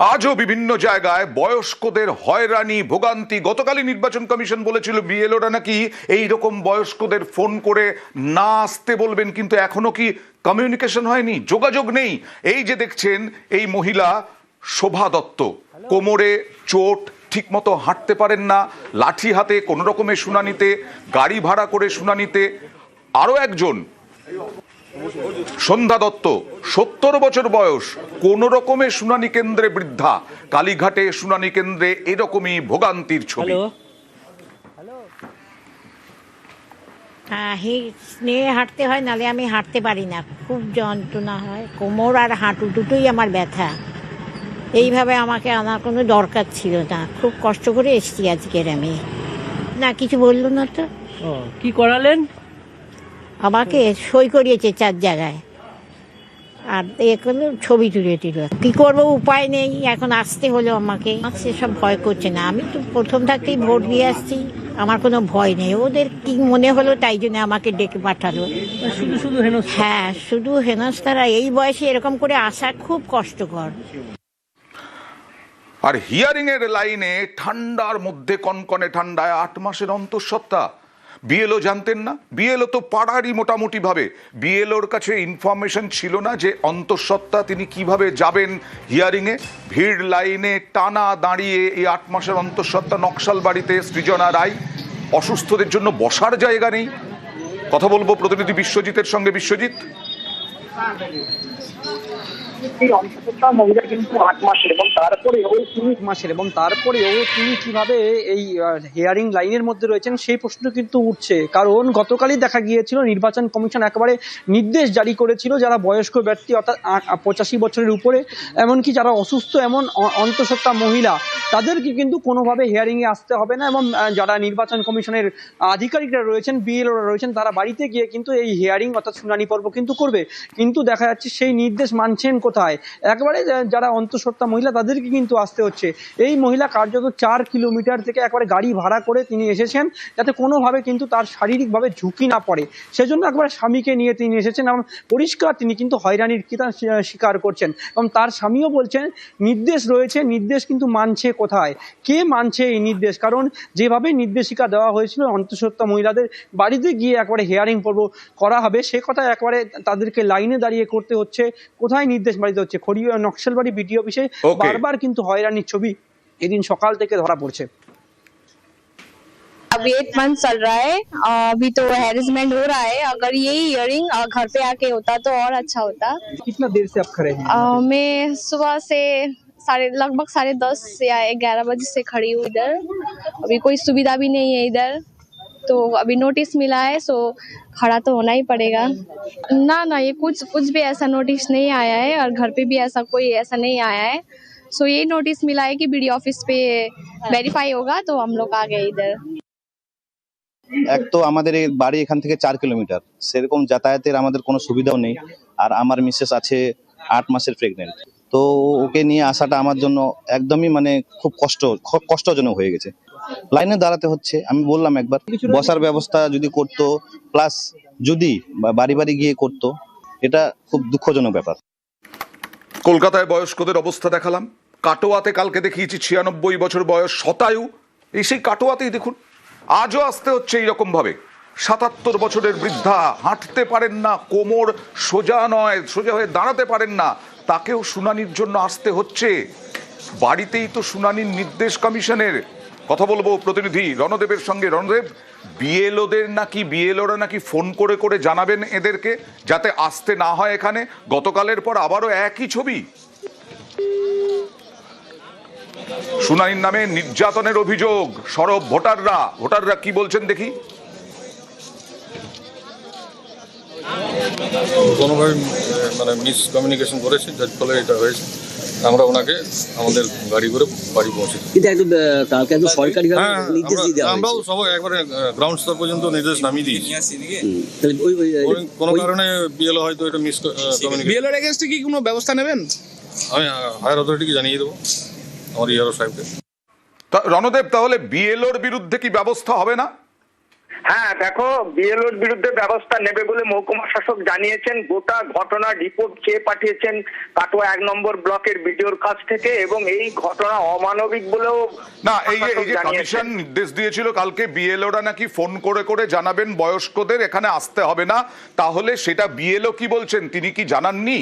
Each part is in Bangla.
আজও বিভিন্ন জায়গায় বয়স্কদের হয়রানি ভোগান্তি গতকালই নির্বাচন কমিশন বলেছিল বিএলওরা নাকি এই রকম বয়স্কদের ফোন করে না আসতে বলবেন কিন্তু এখনও কি কমিউনিকেশন হয়নি যোগাযোগ নেই। এই যে দেখছেন এই মহিলা শোভা দত্ত কোমরে চোট ঠিকমতো হাঁটতে পারেন না লাঠি হাতে কোনো রকমের শুনানিতে গাড়ি ভাড়া করে শুনানিতে আরও একজন সন্ধ্যা দত্ত সত্তর বছর বয়স কোন রকমে শুনানি কেন্দ্রে বৃদ্ধা কালীঘাটে শুনানি কেন্দ্রে এরকমই ভোগান্তির ছবি। হ্যাঁ হিস নিয়ে হাঁটতে হয় নালে আমি হাঁটতে পারি না। খুব যন্ত্রণা হয় কোমর আর হাঁটু দুটোই আমার ব্যথা। এইভাবে আমাকে আনার কোনো দরকার ছিল না। খুব কষ্ট করে এসছি আজকের আমি। না কিছু বলল না তো? ও কি করালেন? আমাকে সই করিয়েছে চার জায়গায়। আর এ করল ছবি তুলে দিল কী করব উপায় নেই এখন আসতে হলো আমাকে। সেসব ভয় করছে না। আমি তো প্রথম থাকতেই ভোট দিয়ে আসছি। আমার কোনো ভয় নেই। ওদের কি মনে হলো তাই জন্য আমাকে ডেকে পাঠালো। শুধু শুধু হ্যাঁ শুধু হেনস্তারা এই বয়সে এরকম করে আসা খুব কষ্টকর। আর হিয়ারিং এর লাইনে ঠান্ডার মধ্যে কনকনে ঠান্ডায় আট মাসের অন্তঃসত্ত্বা বিএলও জানতেন না। বিএলও তো পাড়ারই মোটামুটিভাবে। বিএলওর কাছে ইনফরমেশন ছিল না যে অন্তঃসত্ত্বা তিনি কীভাবে যাবেন হিয়ারিংয়ে ভিড় লাইনে টানা দাঁড়িয়ে এই আট মাসের অন্তঃসত্ত্বা নকশাল বাড়িতে সৃজনা রায়। অসুস্থদের জন্য বসার জায়গা নেই। কথা বলব প্রতিনিধি বিশ্বজিতের সঙ্গে। বিশ্বজিৎ? এবং তিনি কীভাবে এই লাইনের মধ্যে রয়েছেন সেই প্রশ্ন কিন্তু উঠছে। কারণ গতকালই দেখা গিয়েছিল নির্বাচন কমিশন একেবারে নির্দেশ জারি করেছিল যারা বয়স্ক ব্যক্তি, অর্থাৎ পঁচাশি বছরের উপরে, এমনকি যারা অসুস্থ এমন অন্তঃসত্ত্বা মহিলা, তাদেরকে কিন্তু কোনোভাবে হেয়ারিংয়ে আসতে হবে না, এবং যারা নির্বাচন কমিশনের আধিকারিকরা রয়েছেন বিএলওরা রয়েছেন, তারা বাড়িতে গিয়ে কিন্তু এই হেয়ারিং অর্থাৎ শুনানি পর্ব কিন্তু করবে। কিন্তু দেখা যাচ্ছে সেই নির্দেশ মানছেন কোথায়? একবারে যারা অন্তঃসত্ত্বা মহিলা, তাদেরকে কিন্তু আসতে হচ্ছে। এই মহিলা কার্যত চার কিলোমিটার থেকে একবারে গাড়ি ভাড়া করে তিনি এসেছেন, যাতে কোনোভাবে কিন্তু তার শারীরিকভাবে ঝুঁকি না পড়ে। সেজন্য একবার স্বামীকে নিয়ে তিনি এসেছেন এবং পরিষ্কার তিনি কিন্তু হয়রানির কিতা স্বীকার করছেন। এবং তার স্বামীও বলছেন, নির্দেশ রয়েছে, নির্দেশ কিন্তু মানছে কোথায়? কে মানছে এই নির্দেশ? কারণ যেভাবে নির্দেশিকা দেওয়া হয়েছিল, অন্তঃসত্ত্বা মহিলাদের বাড়িতে গিয়ে একবারে হেয়ারিং পর্ব করা হবে। সে কথা একবারে তাদেরকে লাইনে দাঁড়িয়ে করতে হচ্ছে। কোথায় নির্দেশ বাড়িতে হচ্ছে খড়িয়া নকশালবাড়ি বিডিও অফিসে Okay. বারবার কিন্তু হয়রানির ছবি এদিন সকাল থেকে ধরা পড়ছে अभी एट मंथ चल रहा है अ, अभी तो हैरेसमेंट हो रहा है अगर यही इयरिंग घर पे आके होता तो और अच्छा होता कितना देर से आप खड़े हैं अ, मैं सुबह से साढ़े लगभग साढ़े दस या ग्यारह बजे से खड़ी हूँ इधर अभी कोई सुविधा भी नहीं है इधर तो अभी नोटिस मिला है सो खड़ा तो होना ही पड़ेगा ना ना ये कुछ कुछ भी ऐसा नोटिस नहीं आया है और घर पे भी ऐसा कोई ऐसा नहीं आया है सो ये नोटिस मिला है कि बीडी ऑफिस पे वेरीफाई होगा तो हम लोग आ गए इधर এক তো আমাদের এই বাড়ি এখান থেকে চার কিলোমিটার সেরকম যাতায়াতের আমাদের কোনো সুবিধাও নেই আর আমার মিসেস আছে আট মাসের প্রেগনেন্ট তো ওকে নিয়ে আসাটা আমার জন্য একদমই মানে খুব কষ্ট খুব কষ্টজনক হয়ে গেছে লাইনে দাঁড়াতে হচ্ছে। আমি বললাম একবার, বসার ব্যবস্থা যদি করতো প্লাস যদি বাড়ি বাড়ি গিয়ে করতো, এটা খুব দুঃখজনক ব্যাপার। কলকাতায় বয়স্কদের অবস্থা দেখালাম। কাটোয়াতে কালকে দেখিয়েছি ছিয়ানব্বই বছর বয়স শতায়ু। এই সেই কাটোয়াতেই দেখুন, আজও আসতে হচ্ছে এইরকম ভাবে সাতাত্তর বছরের বৃদ্ধা হাঁটতে পারেন না, কোমর সোজা নয়, সোজা হয়ে দাঁড়াতে পারেন না। তাকেও শুনানির জন্য আসতে হচ্ছে। বাড়িতেই তো শুনানির নির্দেশ কমিশনের। কথা বলব প্রতিনিধি, রণদেবের সঙ্গে। রণদেব, বিএলওদের নাকি, বিএলওরা নাকি ফোন করে করে জানাবেন এদেরকে যাতে আসতে না হয় এখানে। গতকালের পর আবারও একই ছবি। শুনানির নামে নির্যাতনের অভিযোগ। সরব ভোটাররা। ভোটাররা কি বলছেন দেখি। কোনোভাবে মানে মিস কমিউনিকেশন করেছে, যার ফলে এটা হয়েছে। আমরা ওনাকে আমাদের গাড়ি করে বাড়ি পৌঁছে। কিন্তু কালকে একদম সরকারি হ্যাঁ নির্দেশ দিয়ে দেওয়া আমরাও সবাই একবারে গ্রাউন্ড স্তর পর্যন্ত নির্দেশ নামিয়ে দিয়েছি। কোনো- কারণে বিএলও হয়তো এটা মিস বিএলওর এগেনস্টে কি কোনো ব্যবস্থা নেবেন? আমি হায়ার অথরিটিকে জানিয়ে দেবো আমার ইয়ারো সাহেবকে। তা রণদেব তাহলে বিএলওর বিরুদ্ধে কি ব্যবস্থা হবে না? হ্যাঁ দেখো বিএলওর বিরুদ্ধে ব্যবস্থা নেবে বলে মহকুমা শাসক জানিয়েছেন। গোটা ঘটনা রিপোর্ট চেয়ে পাঠিয়েছেন কাটোয়া এক নম্বর ব্লকের বিডিওর কাছ থেকে এবং এই ঘটনা অমানবিক বলেও না এই যে এই যে কমিশন নির্দেশ দিয়েছিল কালকে বিএলওরা নাকি ফোন করে করে জানাবেন বয়স্কদের এখানে আসতে হবে না। তাহলে সেটা বিএলও কি বলছেন? তিনি কি জানাননি?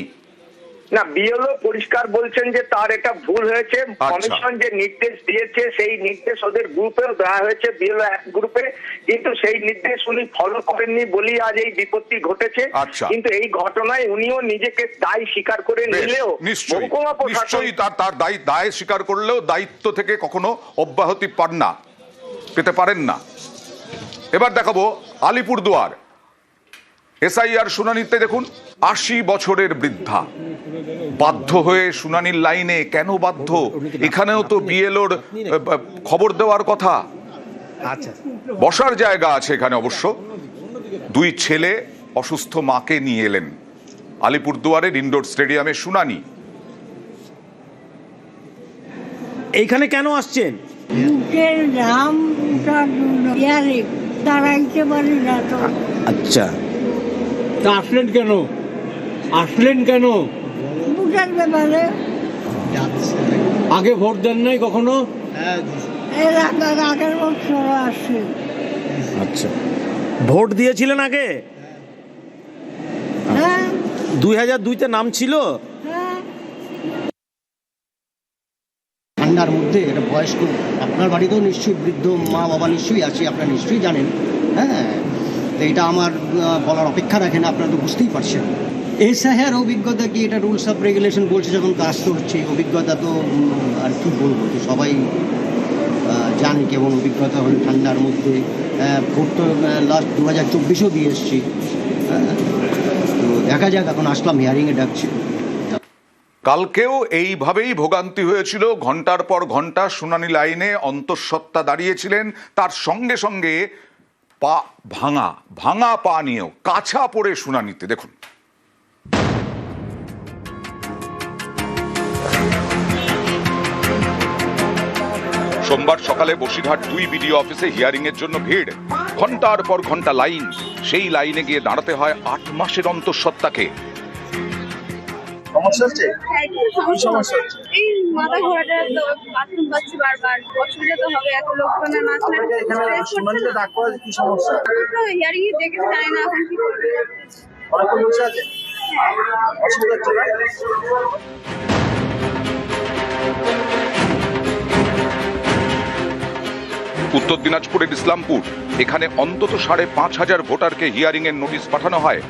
না বিএলও পরিষ্কার বলছেন যে তার এটা ভুল হয়েছে। আচ্ছা। কমিশন যে নির্দেশ দিয়েছে সেই নির্দেশ ওদের গ্রুপেও দেওয়া হয়েছে বিএলও এক গ্রুপে কিন্তু সেই নির্দেশ উনি ফলো করেননি বলেই আজ এই বিপত্তি ঘটেছে। আচ্ছা। কিন্তু এই ঘটনায় উনিও নিজেকে দায় স্বীকার করে নিলেও নিশ্চয়ই তার তার দায় দায় স্বীকার করলেও দায়িত্ব থেকে কখনো অব্যাহতি পান না পেতে পারেন না। এবার দেখাবো আলিপুরদুয়ার। এসআইআর শুনানিতে দেখুন আশি বছরের বৃদ্ধা। বাধ্য হয়ে শুনানির লাইনে কেন বাধ্য? এখানেও তো বিএলওর খবর দেওয়ার কথা। আচ্ছা। বসার জায়গা আছে এখানে অবশ্য। দুই ছেলে অসুস্থ মাকে নিয়ে এলেন। আলিপুরদুয়ারের ইনডোর স্টেডিয়ামে শুনানি। এইখানে কেন আসছেন? আচ্ছা। তা আসলেন কেন? আসলেন কেন? বুকের ব্যাপারে। আগে ভোট দেন নাই কখনো? এর আগের আগের বছর আসে আচ্ছা। ভোট দিয়েছিলেন আগে? হ্যাঁ। দুই হাজার দুইতে নাম ছিল? হ্যাঁ ঠান্ডার মধ্যে এটা বয়স্ক আপনার বাড়িতেও নিশ্চয়ই বৃদ্ধ মা বাবা নিশ্চয়ই আছে আপনারা নিশ্চয়ই জানেন। হ্যাঁ। এটা আমার বলার অপেক্ষা রাখেন, আপনারা তো বুঝতেই পারছেন। এসআইআর অভিজ্ঞতা কি? এটা রুলস অফ রেগুলেশন বলছে যখন কাজ তো হচ্ছে অভিজ্ঞতা তো আর কি বলব, তো সবাই জানে কেমন অভিজ্ঞতা হল ঠান্ডার মধ্যে। ভোট তো লাস্ট দু হাজার চব্বিশেও দিয়ে এসছি। তো দেখা যাক, এখন আসলাম হিয়ারিংয়ে ডাকছি। কালকেও এইভাবেই ভোগান্তি হয়েছিল। ঘণ্টার পর ঘণ্টা শুনানি লাইনে অন্তঃসত্ত্বা দাঁড়িয়েছিলেন। তার সঙ্গে সঙ্গে পা ভাঙা ভাঙা পা নিয়েও কাছা পড়ে শুনানিতে, দেখুন। সোমবার সকালে বসিরহাট দুই বিডিও অফিসে হিয়ারিং এর জন্য ভিড়। ঘণ্টার পর ঘণ্টা লাইন। সেই লাইনে গিয়ে দাঁড়াতে হয় আট মাসের অন্তঃসত্ত্বাকে। এই মাথা ঘোরাটা তো বাথরুম পাচ্ছি বারবার। অসুবিধা তো হবে এত কি সমস্যা? তো হিয়ারিং এ দেখে জানি না এখন কি করবে? উত্তর দিনাজপুরের ইসলামপুর। এখানে অন্তত সাড়ে পাঁচ হাজার ভোটারকে হিয়ারিং এর নোটিশ পাঠানো হয়।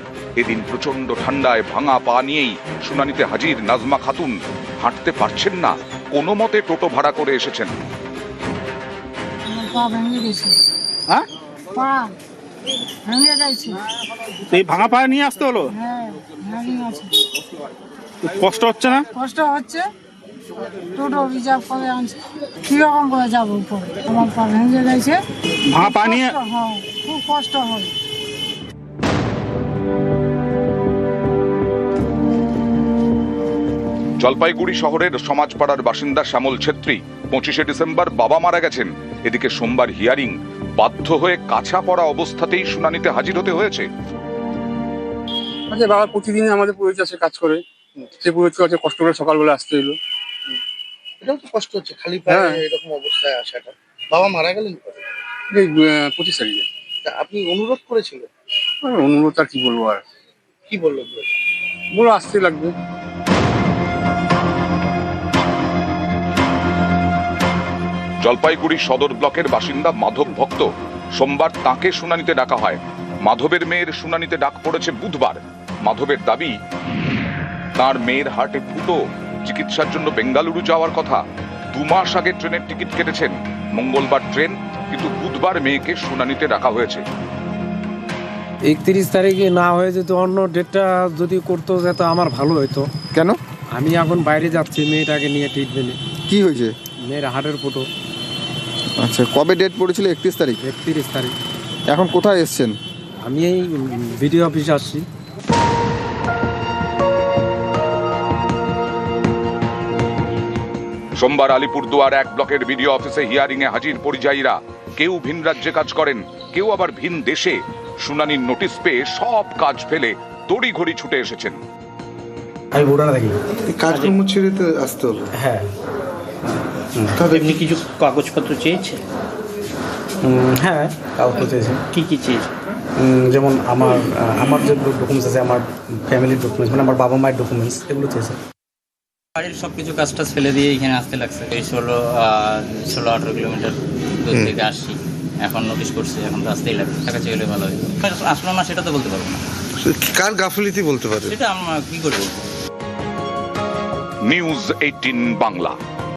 এদিন প্রচণ্ড ঠান্ডায় ভাঙা পা নিয়েই শুনানিতে হাজির নাজমা খাতুন। হাঁটতে পারছেন না কোনো মতে টোটো ভাড়া করে এসেছেন। পা ভেঙে হ্যাঁ? পা ভেঙে গেছে। তো এই ভাঙা পায়ে নিয়ে আসতে হলো? হ্যাঁ কষ্ট হচ্ছে না? কষ্ট হচ্ছে। টোটো রিজার্ভ করে আনছে। কীরকম করে যাব উপরে? আমার পা ভেঙে গেছে। ভাঙা নিয়ে কষ্ট খুব কষ্ট হয়। জলপাইগুড়ি শহরের সমাজপাড়ার বাসিন্দা শ্যামল ছেত্রী পঁচিশে ডিসেম্বর বাবা মারা গেছেন। এদিকে সোমবার হিয়ারিং বাধ্য হয়ে কাছা পড়া অবস্থাতেই শুনানিতে হাজির হতে হয়েছে। আচ্ছা বাবা প্রতিদিন আমাদের পুরোহিত আছে কাজ করে। সে পুরোহিত কষ্ট করে সকালবেলা আসতে হলো। এটাও তো কষ্ট হচ্ছে খালি হ্যাঁ। এরকম অবস্থায় আসাটা। বাবা মারা গেলেন কবে? পঁচিশ তারিখে। তা আপনি অনুরোধ করেছিলেন? অনুরোধ আর কি বলব আর? কি বললেন? বলো আসতে লাগবে। জলপাইগুড়ি সদর ব্লকের বাসিন্দা মাধব ভক্ত সোমবার তাকে শুনানিতে ডাকা হয়। মাধবের মেয়ের শুনানিতে ডাক পড়েছে বুধবার। মাধবের দাবি তার মেয়ের হার্টে ফুটো চিকিৎসার জন্য বেঙ্গালুরু যাওয়ার কথা। দু মাস আগে ট্রেনের টিকিট কেটেছেন। মঙ্গলবার ট্রেন কিন্তু বুধবার মেয়েকে শুনানিতে ডাকা হয়েছে। একত্রিশ তারিখে না হয়ে যেত অন্য ডেটটা যদি করতো যেত আমার ভালো হতো কেন? আমি এখন বাইরে যাচ্ছি মেয়েটাকে নিয়ে ট্রিটমেন্টে কি হয়েছে? মেয়ের হার্টের ফটো আচ্ছা কবে ডেট পড়েছিল একত্রিশ তারিখ? একত্রিশ তারিখ। এখন কোথায় এসছেন? আমি এই বিডিও অফিসে আসছি। সোমবার আলিপুরদুয়ার এক ব্লকের বিডিও অফিসে হিয়ারিং এ হাজির পরিযায়ীরা কেউ ভিন রাজ্যে কাজ করেন কেউ আবার ভিন দেশে। শুনানির নোটিশ পেয়ে সব কাজ ফেলে তড়ি ঘড়ি ছুটে এসেছেন। আমি বুড়ানা থাকি কাজকর্ম ছেড়ে তো আসতে হলো হ্যাঁ। তাহলে এমনি কিছু কাগজপত্র চেয়েছে হ্যাঁ কাগজ চেয়েছে। কি কি চেয়েছে যেমন আমার আমার যে ডকুমেন্টস আছে আমার ফ্যামিলির ডকুমেন্টস মানে আমার বাবা মায়ের ডকুমেন্টস এগুলো চেয়েছে। বাড়ির সব কিছু কাজটা ফেলে দিয়ে এখানে আসতে লাগছে। এই ষোলো ষোলো আঠেরো কিলোমিটার দূর থেকে আসছি। এখন নোটিশ করছে এখন তো আসতেই লাগবে। টাকা চেয়ে ভালো হয়। আসলো না সেটা তো বলতে পারব না। কার গাফলিতি বলতে পারবে সেটা আমরা কি করে বলব নিউজ এইটিন বাংলা